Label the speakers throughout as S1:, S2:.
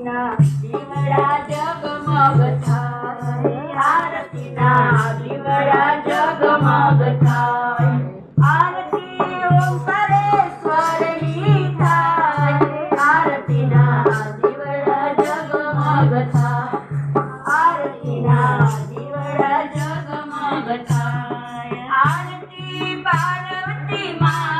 S1: आरतीना विवरा जगमगथा आरतीना विवरा जगमगथा आरती ओंकारेश्वर लिखा आरतीना विवरा जगमगथा आरतीना आरती पार्वती मा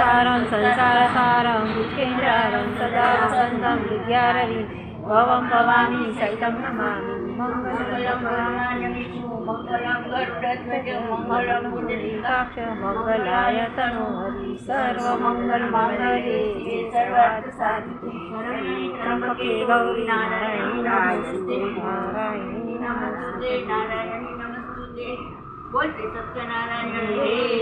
S1: સારં સંસાર સારં ભૂતકેન્દ્રારં સદા વસંતં વિદ્યારવિ ભવં ભવાની સૈतं નમામિ
S2: મંગલમ मंगलाय तनोहरि सर्वमङ्गलमाङ्गल्ये सर्वार्थसाधिके
S1: त्र्यम्बके गौरी नारायणी नमस्ते नारायणी नमस्ते नारायणी नमस्ते बोलते सत्यनारायण हे